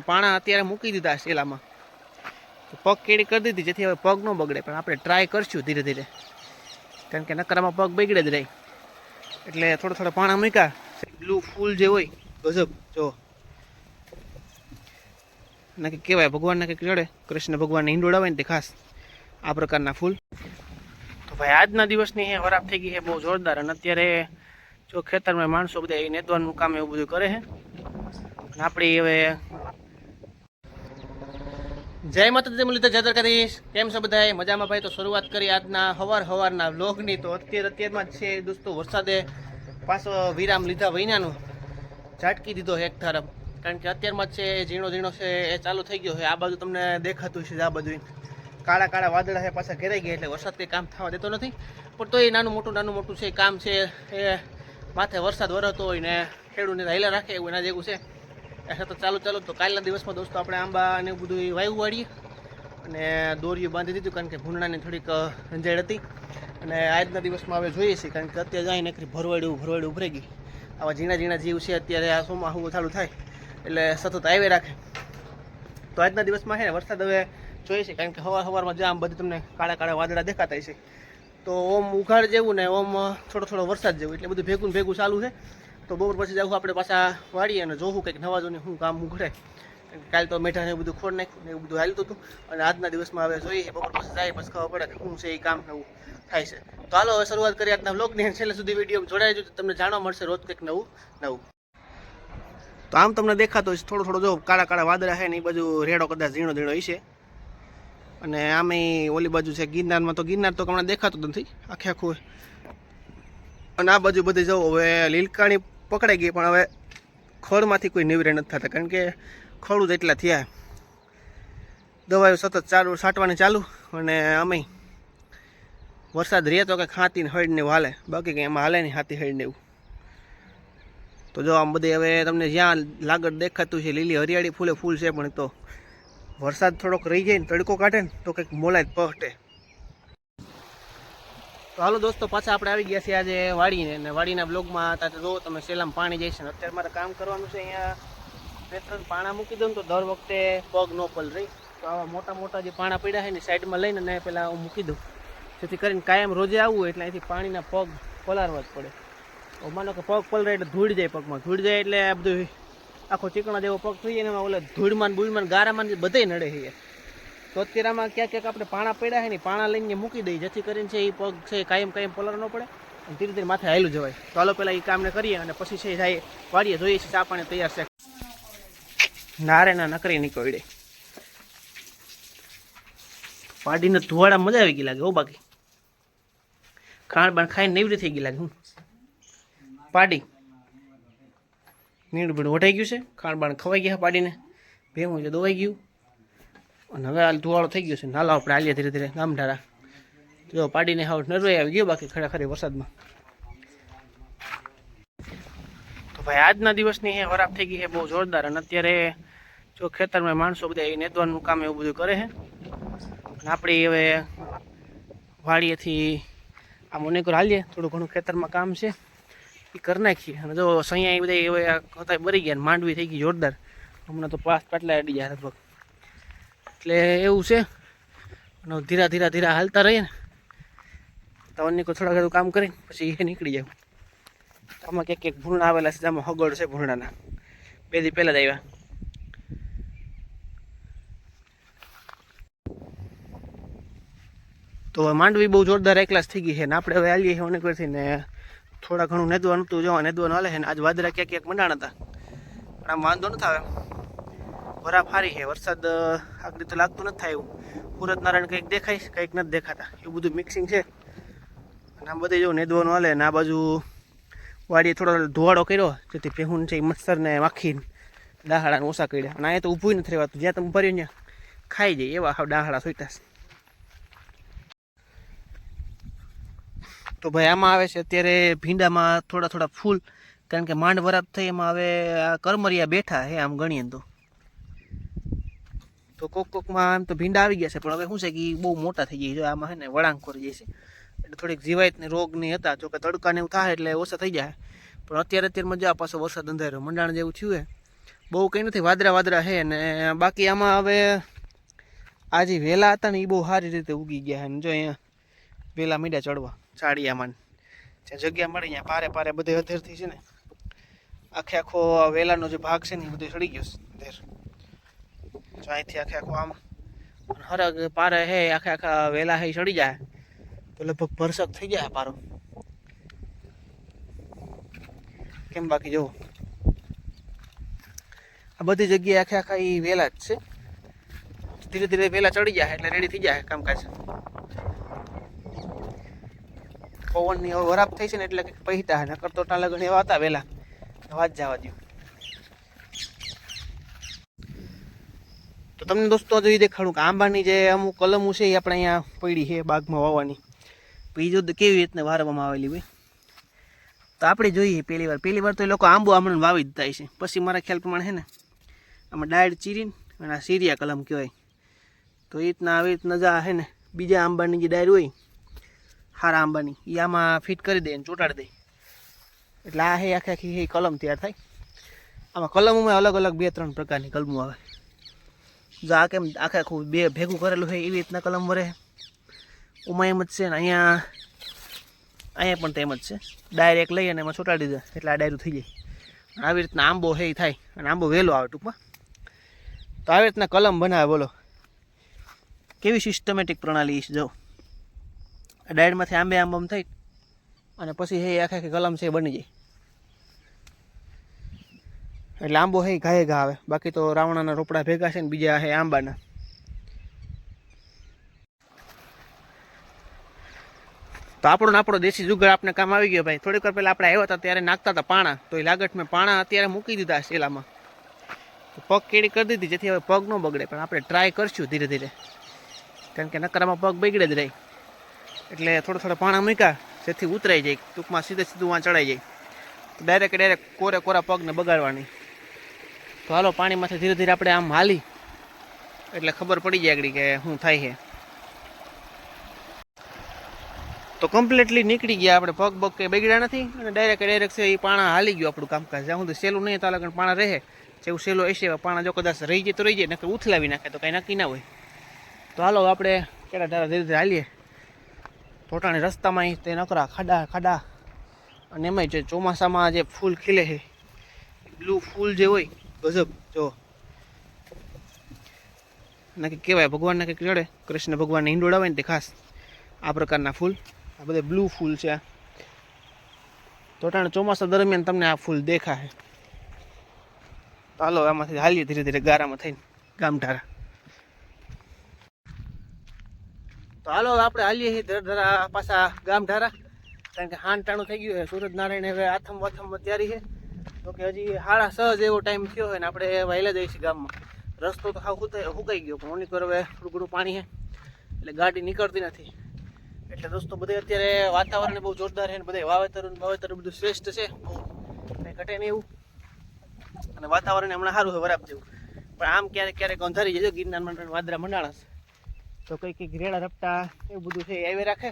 પાણા અત્યારે મૂકી દીધા શેલામાં પગ કેડી કરી દીધી, જેથી હવે પગ ન બગડે, પણ આપણે ટ્રાય કરશું ધીરે ધીરે. કારણ કે નકરામાં પગ બગડે જ રહે એટલે થોડા થોડા પાણા મૂક્યા. બ્લુ ફૂલ જે હોય, ગજબ, જો. ના કે કહેવાય, ભગવાનને કંઈક ચડે કૃષ્ણ ભગવાનને હિંડોળ આવે ને તે ખાસ. આ પ્રકારના ફૂલ. તો ભાઈ, આજના દિવસની એ વરાપ થઈ ગઈ છે બહુ જોરદાર. અને અત્યારે જો ખેતરમાં માણસો બધા એ નેદવાનું કામ એવું બધું કરે છે અને આપણી હવે જય માતાજી મુરલીધર, જય દ્વારકાધીશ. કેમ છો બધા મજામાં ભાઈ? તો શરૂઆત કરી આજના હવાર હવારના વ્લોગની. તો અત્યારે અત્યારમાં જ છે દોસ્તો વરસાદે પાછો વિરામ લીધા વૈનાનું. ઝાટકી દીધો એક તરફ કારણ કે અત્યારમાં જ છે, ઝીણો ઝીણો છે, એ ચાલુ થઈ ગયો છે. આ બાજુ તમને દેખાતું છે આ બાજુ. કાળા કાળા વાદળા છે, પાછા ઘેરાઈ ગયા એટલે વરસાદ કંઈ કામ થવા દેતો નથી. પણ તો એ નાનું મોટું નાનું મોટું છે, કામ છે. એ માથે વરસાદ વરસતો હોય ને ખેડૂતને હાઈલા રાખે એવું એના જેવું છે. એ તો ચાલુ ચાલુ. તો કાલના દિવસમાં દોસ્તો આપણે આંબા એવું બધું વાયુ વાળીએ. અને દોરીયું બાંધી દીધું કારણ કે ભૂંડાની થોડીક રંજાડ હતી. અને આજના દિવસમાં હવે જોઈએ છીએ કારણ કે અત્યારે જાય નકરી ભરવાડ્યું ભરવાડ્યું ઉભરાઈ ગઈ. આવા ઝીણા ઝીણા જીવ છે અત્યારે આ સોમાં ચાલુ થાય. એટલે સતત આવી રાખે. તો આજના દિવસમાં છે ને વરસાદ હવે જોઈએ છે કારણ કે હવા સવારમાં જામ બધું તમને કાળા કાળા વાદળા દેખાતા છે. તો ઓમ ઉઘાડ જેવું ને ઓમ થોડો થોડો વરસાદ જેવું. એટલે બધું ભેગું ભેગું ચાલુ છે. તો બપોર પછી જવું આપણે પાછા વાળીએ અને જોવું કંઈક નવા જોને શું કામ ઉઘડે. કાલ તો મેઠા ને બધું ખોડ નાખ્યું ને એવું બધું હાલતું હતું. અને આજના દિવસમાં હવે જોઈએ, બપોર પછી જાય, પછી ખબર પડે કે શું છે એ કામ નવું થાય છે. તો હાલો, હવે શરૂઆત કરીએ આજના બ્લોગની છેલ્લે સુધી વીડિયો જોડાઈ તો તમને જાણવા મળશે રોજ કંઈક નવું નવું. તો આમ તમને દેખાતો હશે, થોડો થોડો જો કાળા કાળા વાદળા છે ને એ બાજુ રેડો કદાચ ઝીણો ઝીણો હશે. અને આમે ઓલી બાજુ છે ગિરનારમાં, તો ગિરનાર તો હમણાં દેખાતું નથી, આખે આખું. અને આ બાજુ બધી જવું હવે લીલકાણી પકડાઈ ગઈ, પણ હવે ખળમાંથી કોઈ નિવરે નથી થતા. કારણ કે ખળું જ એટલા થયા. દવાઓ સતત ચાલુ, છાંટવાની ચાલુ, અને અમે વરસાદ રહે તો કે ખાતીને હળને હાલે. બાકી કંઈ એમાં હાલે નહીં, હાથી હળને એવું. તો જો આમ બધી હવે તમને જ્યાં લાગડ દેખાતું છે, લીલી હરિયાળી ફૂલે ફૂલ છે, પણ તો વરસાદ થોડોક રહી જાય ને તડકો કાઢે ને તો કંઈક મોલાય પહટે. તો હાલો દોસ્તો, પાછા આપણે આવી ગયા છીએ આજે વાડીને. અને વાડીના બ્લોગમાં તાતે જો તમે સેલામાં પાણી છે ને અત્યારે મારે કામ કરવાનું છે અહીંયા. પેટ્રોલ પાણા મૂકી દઉં તો દર વખતે પગ ન પલ રહી. તો આવા મોટા મોટા જે પાણા પડ્યા છે ને સાઈડમાં લઈને ને પહેલાં હું મૂકી દઉં. જેથી કરીને કાયમ રોજે આવવું એટલે અહીંથી પાણીના પગ પલારવા જ પડે. માનો કે પગ પલરે એટલે ધૂળ જાય પગમાં. ધૂળ જાય એટલે આ બધું આખો ચીકણા જેવો પગ થઈ જાય ને ઓલા ધૂળમાં બુળમાં ગારામાં બધે નડે છે તો અત્યારમાં ક્યાંક ક્યાંક આપણે પાણા પડ્યા છે ને પાણા લઈને મૂકી દઈએ, જેથી કરીને છે એ પગ છે કાયમ કાયમ પલર ન પડે અને ધીરે ધીરે માથે હાયલું જવાય. તો હાલો પહેલાં એ કામને કરીએ અને પછી છે જાય વાળીએ જોઈએ છીએ ચા પાણી તૈયાર છે. નારે ના નકરી નીકળે પાડીને ધુવાડા મજા આવી ગઈ લાગે હો બાકી. ખાણ બાણ ખાઈને નેવડી થઈ ગઈ લાગે હું. પાડી. નીણ બીણ વટાઈ ગયું છે. ખાણ બાણ ખવાઈ ગયા પાડીને. ભેગું છે દોવાઈ ગયું. અને હવે હાલ ધુવાળો થઈ ગયો છે. નાલો આપણે હાલીએ ધીરે ધીરે ગામઢારા. જો પાડીને હાવ નરવાઈ આવી ગયો, બાકી ખરેખર વરસાદમાં. તો ભાઈ, આજના દિવસની એ ખરાબ થઈ ગઈ છે બહુ જોરદાર. અને અત્યારે જો ખેતરમાં માણસો બધા એ નેદવાનું કામ એવું બધું કરે છે અને આપણી હવે વાડીએથી આમ અનેક હાલીએ, થોડું ઘણું ખેતરમાં કામ છે એ કરી નાખીએ. અને જો સૈયા એ બધા હવે હતા બરી ગયા ને માંડવી થઈ ગઈ જોરદાર. હમણાં તો પાસ પાટલા અડી ગયા લગભગ. એટલે એવું છે. અને ધીરા ધીરા ધીરા હાલતા રહીએ ને. તો અન્ય કોઈ થોડા ઘણું કામ કરીને પછી એ નીકળી જાય. આમાં ક્યાંક ક્યાંક ભૂરણા આવેલા છે, આમાં હગડ છે ભૂરણાના. બે દી પહેલાં જ આવ્યા તો માંડવી બહુ જોરદાર એકલાસ થઈ ગઈ છે ને આપણે હવે આવીએ છીએ અનેક ને થોડા ઘણું નેદવાનું હતું જોવા નેદવાનું હાલે છે ને. આજ વાદળા ક્યાંક ક્યાંક મંડાણ હતા. પણ આમ વાંધો નથી આવે. વરાપ ફારી છે. વરસાદ આગળ તો લાગતું નથી થાય એવું. સુરત નારાયણ કંઈક દેખાય કંઈક નથી દેખાતા. એવું બધું મિક્સિંગ છે. અને આમ બધે જો નેદવાનું હાલે ને આ બાજુ વાડીએ થોડો ધોવાડો કર્યો, જેથી પેહુન છે એ મચ્છરને માખી ડાહાડાને ઓછા કર્યા. અને અહીંયા તો ઊભું નથી રહેવાતું. જ્યાં તમે ભર્યું ત્યાં ખાઈ જાય એવા હાવ ડાહાડા છે. તો ભાઈ આમાં આવે છે અત્યારે ભીંડામાં થોડા થોડા ફૂલ, કારણ કે માંડ વરાપ થઈ, એમાં હવે આ કરમરિયા બેઠા હે આમ ગણીએ તો. તો કોક કોકમાં આમ તો ભીંડા આવી ગયા છે, પણ હવે શું છે કે બહુ મોટા થઈ જાય છે. આમાં છે ને વળાંક કરી જાય છે. એટલે થોડીક જીવાયતને રોગની હતા, જો કે તડકાને એવું થાય એટલે ઓછા થઈ જાય. પણ અત્યારે અત્યારે મજા પાછો વરસાદ અંધાર્યો. મંડાણ જેવું થયું બહુ કંઈ નથી, વાદરા વાદરા છે ને બાકી આમાં હવે આ જે વેલા હતા ને એ બહુ સારી રીતે ઉગી ગયા અને જો અહીંયા વેલા મીડા ચડવા ને. જ્યાં જગ્યા મળી ત્યાં પારે પારે બધે અધેરથી છે ને, આખે આખો વેલાનો જે ભાગ છે ને એ બધો ચડી ગયો છે, અધેર. જો અહીંથી આખે આખું આમ. હરગ પારે હે, આખે આખા વેલા હે, ચડી જાય. તો લગભગ ભરસક થઈ જાય પારો. કેમ બાકી જુઓ? આ બધી જગ્યાએ આખે આખા એ વેલા જ છે. ધીરે ધીરે વેલા ચડી જાય એટલે રેડી થઈ જાય કામકાજ. પવનની વરાપ થઈ છે ને એટલે કંઈક પહીતા નકર તો ટાલા ઘણી એવા હતા વેલા. વાત જવા દો તો તમને દોસ્તો જોઈ એ દેખાડું કે આંબાની જે અમુક કલમો છે એ આપણે અહીંયા પડી છે બાગમાં વાવવાની. બીજો કેવી રીતને વારવામાં આવેલી હોય. તો આપણે જોઈએ પહેલી વાર. પહેલી વાર તો એ લોકો આંબો આમણે વાવી જ થાય છે. પછી મારા ખ્યાલ પ્રમાણે છે ને, આમાં ડાયડ ચીરીને અને આ સીરિયા કલમ કહેવાય. તો એ રીતના આવી રીતના જા છે ને, બીજા આંબાની જે ડાયર હોય, હારા આંબાની એ આમાં ફિટ કરી દે અને ચોંટાડી દે. એટલે આ હે આખી આખી એ કલમ તૈયાર થાય. આમાં કલમોમાં અલગ અલગ બે ત્રણ પ્રકારની કલમો આવે. જો આ કેમ આખે આખું બે ભેગું કરેલું હોય એવી રીતના કલમ વરે ઉમાં એમ જ છે ને અહીંયા અહીંયા પણ તેમ જ છે. ડાયરેક્ટ લઈ અને એમાં ચોંટાડી દે, એટલે આ ડાયરું થઈ જાય. આવી રીતના આંબો હે થાય, અને આંબો વહેલો આવે ટૂંકમાં. તો આવી રીતના કલમ બનાવે, બોલો. કેવી સિસ્ટમેટિક પ્રણાલી છે, જો. ડાયરમાંથી આંબે આંબમ થઈ અને પછી હે આખે આખી કલમ છે એ બની જાય. એટલે આંબો હે ઘાએ ઘા આવે. બાકી તો રાવણાના રોપડા ભેગા છે ને બીજા હે આંબાના. તો આપણો આપણો દેશી જુગાડ આપણે કામ આવી ગયો ભાઈ. થોડીક વાર પહેલાં આપણે આવ્યા હતા ત્યારે નાખતા હતા પાણા. તો એ લાગટ મેં પાણા અત્યારે મૂકી દીધા શેલામાં તો પગ કેડી કરી દીધી જેથી હવે પગ ન બગડે. પણ આપણે ટ્રાય કરશું ધીરે ધીરે. કારણ કે નકરામાં પગ બગડે જ રહે એટલે થોડા થોડા પાણા મૂક્યા જેથી ઉતરાઈ જાય. ટૂંકમાં સીધે સીધું વાં ચડાઈ જાય. તો ડાયરેક્ટ ડાયરેક્ટ કોરે કોરા પગને બગાડવાની. તો હાલો, પાણીમાંથી ધીરે ધીરે આપણે આમ હાલી. એટલે ખબર પડી જાય આગળ કે શું થાય છે. તો કમ્પ્લીટલી નીકળી ગયા આપણે, પગ પગ કંઈ બગડ્યા નથી અને ડાયરેક્ટ ડાયરેક્ટ છે એ પાણા હાલી ગયું આપણું કામકાજ. જ્યાં સુધી સહેલું નહીં તાલે આગળ પાણા રહે. જેવું સહેલું હશે પાણા જો કદાચ રહી જાય તો રહી જાય, નકર ઉથલાવી નાખે તો કંઈ નક્કી ના હોય. તો હાલો, આપણે કેડા ધારા ધીરે ધીરે હાલીએ. પોતાની રસ્તામાં તે નકરા ખાડા ખાડા. અને એમાંય જે ચોમાસામાં જે ફૂલ ખીલે છે બ્લુ ફૂલ જે હોય ગજબ જો નક્કી કહેવાય, ભગવાનને કંઈક ચડે. કૃષ્ણ ભગવાનને હિંડોળા ને તે ખાસ. આ પ્રકારના ફૂલ. આ બધે બ્લુ ફૂલ છે. તોટાણ ચોમાસા દરમિયાન તમને આ ફૂલ દેખાશે. હાલો, આમાંથી હાલીએ ધીરે ધીરે ગારામાં થઈને. ગામઠારા તો હાલો આપણે હાલીએ છીએ ધીરે પાછા ગામઠારા કારણ કે હાન ટાણું થઈ ગયું છે. સુરત નારાયણ હવે આથમ વાથમ તૈયારી છે. તો કે હજી સાડા સહજ એવો ટાઈમ થયો હોય ને આપણે વહેલા છીએ ગામમાં. રસ્તો તો હાવ હુકાઈ ગયો, પણ ઓની પર હવે થોડું ઘણું પાણી છે. એટલે ગાડી નીકળતી નથી. એટલે દોસ્તો બધે અત્યારે વાતાવરણ બહુ જોરદાર છે ને બધે વાવેતર વાવેતર બધું શ્રેષ્ઠ છે. કંઈ ઘટે નહીં એવું. અને વાતાવરણ હમણાં સારું હોય વરાપ જેવું. પણ આમ ક્યારેક ક્યારેક અંધારી જજો, ગિરનાર મંડળ, વાદરા મંડાણસ તો કંઈક કંઈક રેડા રપટા એવું બધું છે એ રાખે.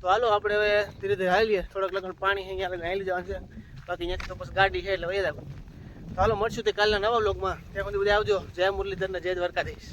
તો હાલો, આપણે હવે ધીરે ધીરે હાલીએ. થોડાક લગન પાણી અહીંયા લગન હાલી જવાનું છે. બાકી અહીંયાથી તો પછી ગાડી છે એટલે વહી હાલો, મળશું તે કાલના નવા બ્લોગમાં ત્યાં સુધી બધા આવજો. જય મુરલીધર ને જય દ્વારકાધીશ.